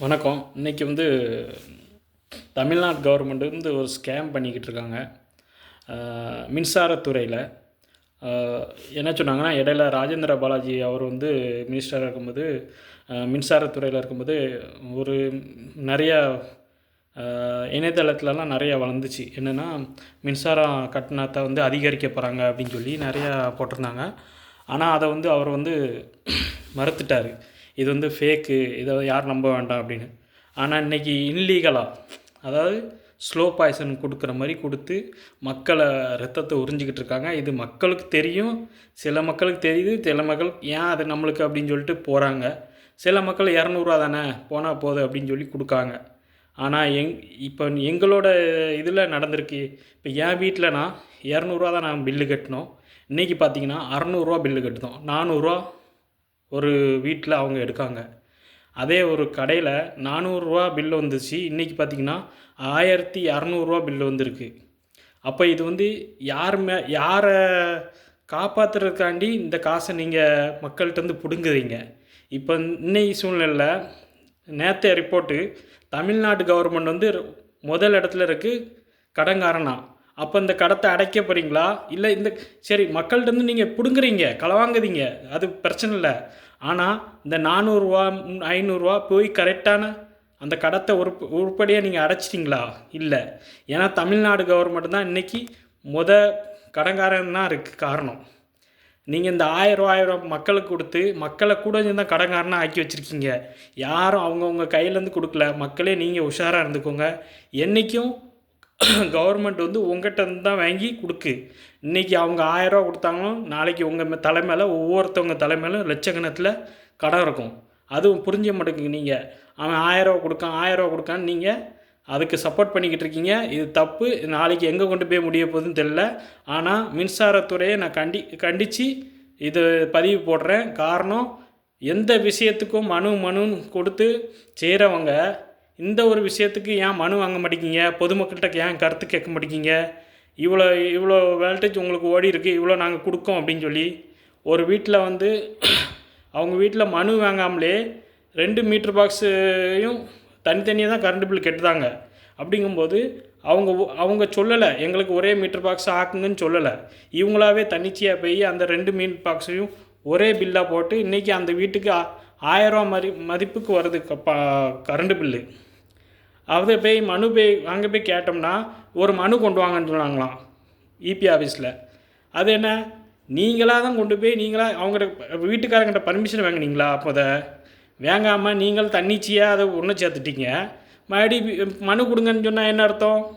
வணக்கம். இன்றைக்கி வந்து தமிழ்நாடு கவர்மெண்ட் வந்து ஒரு ஸ்கேம் பண்ணிக்கிட்டு இருக்காங்க. மின்சாரத்துறையில். என்ன சொன்னாங்கன்னா இடையில ராஜேந்திர பாலாஜி அவர் வந்து மினிஸ்டராக இருக்கும்போது மின்சாரத்துறையில் இருக்கும்போது ஒரு நிறையா இணையதளத்துலலாம் நிறையா வளர்ந்துச்சு. என்னென்னா மின்சாரம் கட்டணத்தை வந்து அதிகரிக்க போகிறாங்க அப்படின்னு சொல்லி நிறையா போட்டிருந்தாங்க. ஆனால் அதை வந்து அவர் வந்து மறுத்துட்டார். இது வந்து ஃபேக்கு இதை யாரும் நம்ப வேண்டாம் அப்படின்னு. ஆனால் இன்றைக்கி இன்லீகலாக அதாவது ஸ்லோ பாய்சன் கொடுக்குற மாதிரி கொடுத்து மக்களை ரத்தத்தை உறிஞ்சிக்கிட்டு இருக்காங்க. இது மக்களுக்கு தெரியும். சில மக்களுக்கு தெரியுது. சில மக்கள் ஏன் அது நம்மளுக்கு அப்படின்னு சொல்லிட்டு போகிறாங்க சில மக்கள் இரநூறுவா தானே போனால் போதும் அப்படின்னு சொல்லி கொடுக்காங்க. ஆனால் எங் இப்போ எங்களோட இதில் நடந்திருக்கு. இப்போ என் வீட்டில் நான் இரநூறுவா தான் நான் பில்லு கட்டினோம். இன்றைக்கி பார்த்தீங்கன்னா அறநூறுவா பில்லு கட்டுதோம். நானூறுரூவா ஒரு வீட்டில் அவங்க எடுக்காங்க. அதே ஒரு கடையில் நானூறுரூவா பில்லு வந்துச்சு. இன்றைக்கி பார்த்தீங்கன்னா ஆயிரத்தி இரநூறுவா பில்லு வந்திருக்கு. அப்போ இது வந்து யார் மே யாரை காப்பாற்றுறதுக்காண்டி இந்த காசை நீங்கள் மக்கள்கிட்ட வந்து பிடுங்குறீங்க. இப்போ இன்னைக்கு சூழ்நிலையில் நேற்றைய ரிப்போர்ட்டு தமிழ்நாடு கவர்மெண்ட் வந்து முதல் இடத்துல இருக்குது கடங்காரனா அப்போ இந்த கடத்தை அடைக்க போகிறீங்களா இல்லை இந்த சரி மக்கள்கிட்ட நீங்கள் பிடுங்குறீங்க களவாங்குதீங்க அது பிரச்சனை இல்லை. ஆனால் இந்த நானூறுரூவா ஐநூறுரூவா போய் கரெக்டான அந்த கடத்தை உருப் உருப்படியாக நீங்கள் அடைச்சிட்டிங்களா? இல்லை. ஏன்னா தமிழ்நாடு கவர்மெண்ட் தான் இன்றைக்கி முத கடங்காரன் தான் இருக்குது காரணம். நீங்கள் இந்த ஆயிரம் ஆயிரம் மக்களுக்கு கொடுத்து மக்களை கூட தான் கடங்காரனாக ஆக்கி வச்சுருக்கீங்க. யாரும் அவங்கவுங்க கையிலேருந்து கொடுக்கல. மக்களே நீங்கள் உஷாராக இருந்துக்கோங்க. என்றைக்கும் கவர்மெண்ட் வந்து உங்கள்கிட்ட இருந்து தான் வாங்கி கொடுக்கு. இன்றைக்கி அவங்க ஆயிரரூவா கொடுத்தாங்களும் நாளைக்கு உங்கள் தலைமையில் ஒவ்வொருத்தவங்க தலைமையிலும் லட்சக்கணத்தில் கடன் இருக்கும். அதுவும் புரிஞ்ச மாட்டேங்குது நீங்கள் அவன் ஆயிரரூவா கொடுக்கான் ஆயிரரூவா கொடுக்கான்னு நீங்கள் அதுக்கு சப்போர்ட் பண்ணிக்கிட்டு இருக்கீங்க. இது தப்பு. நாளைக்கு எங்கே கொண்டு போய் முடிய போகுதுன்னு தெரில ஆனால் மின்சாரத்துறையை நான் கண்டி கண்டித்து இது பதிவு போடுறேன். காரணம் எந்த விஷயத்துக்கும் மனு மனுன்னு கொடுத்து செய்கிறவங்க இந்த ஒரு விஷயத்துக்கு ஏன் மனு வாங்க மாட்டேங்கிங்க பொதுமக்கள்கிட்ட ஏன் கருத்து கேட்க மாட்டேங்கிங்க இவ்வளோ இவ்வளோ வேல்டேஜ் உங்களுக்கு ஓடி இருக்குது இவ்வளோ நாங்கள் கொடுக்கோம் அப்படின்னு சொல்லி ஒரு வீட்டில் வந்து அவங்க வீட்டில் மனு வாங்காமலே ரெண்டு மீட்ரு பாக்ஸையும் தனித்தனியாக தான் கரண்ட் பில் கெட்டுதாங்க. அப்படிங்கும்போது அவங்க அவங்க சொல்லலை எங்களுக்கு ஒரே மீட்ரு பாக்ஸ் ஆக்குங்கன்னு சொல்லலை. இவங்களாவே தனிச்சையாக போய் அந்த ரெண்டு மீன் பாக்ஸையும் ஒரே பில்லாக போட்டு இன்றைக்கி அந்த வீட்டுக்கு ஆ- ஆயிரரூவா மதி மதிப்புக்கு வருது க- ப கரண்ட் பில்லு அதை போய் மனு போய் அங்கே போய் கேட்டோம்னா ஒரு மனு கொண்டு வாங்கன்னு சொன்னாங்களாம் இபி ஆஃபீஸில் அது என்ன? நீங்களாக தான் கொண்டு போய் நீங்களாக அவங்ககிட்ட வீட்டுக்காரங்கிட்ட பர்மிஷன் வாங்குனீங்களா அப்போ வேங்காமல் வாங்காமல் நீங்கள் தன்னிச்சையாக அதை ஒன்று சேர்த்துட்டீங்க. மறுபடி மனு கொடுங்கன்னு சொன்னால் என்ன அர்த்தம்?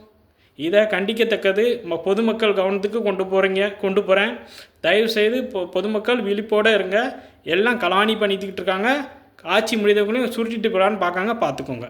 இதை கண்டிக்கத்தக்கது ம- பொதுமக்கள் கவனத்துக்கு கொண்டு போகிறீங்க கொண்டு போகிறேன் தயவுசெய்து பொ பொதுமக்கள் விழிப்போடு இருங்க. எல்லாம் கலாணி பண்ணிக்கிட்டு இருக்காங்க. ஆட்சி முடிதவங்களையும் சுருட்டிட்டு போகிறான்னு பார்க்காங்க பார்த்துக்கோங்க.